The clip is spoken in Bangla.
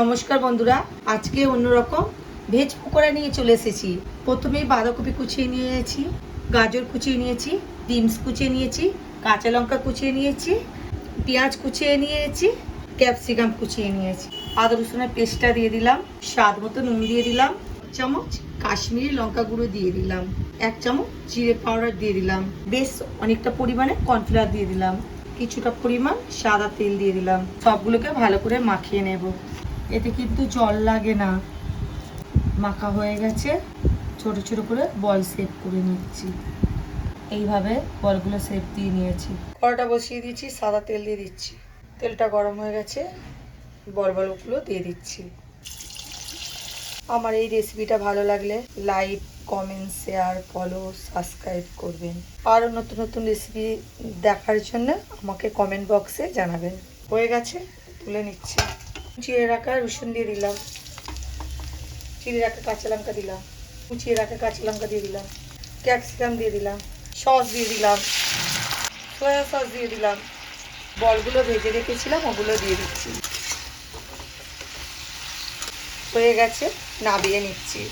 নমস্কার বন্ধুরা, আজকে অন্যরকম ভেজ পকোড়া নিয়ে চলে এসেছি। প্রথমেই বাঁধাকপি কুচিয়ে নিয়েছি, গাজর কুচিয়ে নিয়েছি বিনস কুচিয়ে নিয়েছি, কাঁচা লঙ্কা কুচিয়ে নিয়েছি, পেঁয়াজ কুচিয়ে নিয়েছি, ক্যাপসিকাম কুচিয়ে নিয়েছি। আদা রসুনের পেস্টটা দিয়ে দিলাম, স্বাদ মতো নুন দিয়ে দিলাম চামচ কাশ্মীরি লঙ্কা গুঁড়ো দিয়ে দিলাম, এক চামচ জিরে পাউডার দিয়ে দিলাম, বেশ অনেকটা পরিমাণে কর্নফ্লাওয়ার দিয়ে দিলাম, কিছুটা পরিমাণ সাদা তেল দিয়ে দিলাম, সবগুলোকে ভালো করে মাখিয়ে নেব। এতে কিন্তু জল লাগে না। মাখা হয়ে গেছে। ছোট ছোট করে বল শেপ করে নিচ্ছি। এইভাবে বলগুলো সেভ দিয়ে নিয়েছি। কড়াটা বসিয়ে দিয়েছি, সাদা তেল দিয়ে দিচ্ছি। তেলটা গরম হয়ে গেছে। বল বলগুলো দিয়ে দিচ্ছি। আমার এই রেসিপিটা ভালো লাগলে like comment share follow subscribe করবেন। আরও নতুন নতুন রেসিপি দেখার জন্য আমাকে কমেন্ট বক্সে জানাবেন। হয়ে গেছে, তুলে নিচ্ছি। চিড়ে রাখা রসুন দিয়ে দিলাম। চিড়ে রাখা কাঁচা লঙ্কা দিলাম। কুচিয়ে রাখা কাঁচা লঙ্কা দিয়ে দিলাম। ক্যাপসিকাম দিয়ে দিলাম। সস দিয়ে দিলাম। সয়া সস দিয়ে দিলাম। বলগুলো ভেজে রেখেছিলাম, ওগুলো দিয়ে দিচ্ছি। হয়ে গেছে, নাবিয়ে নিচ্ছি।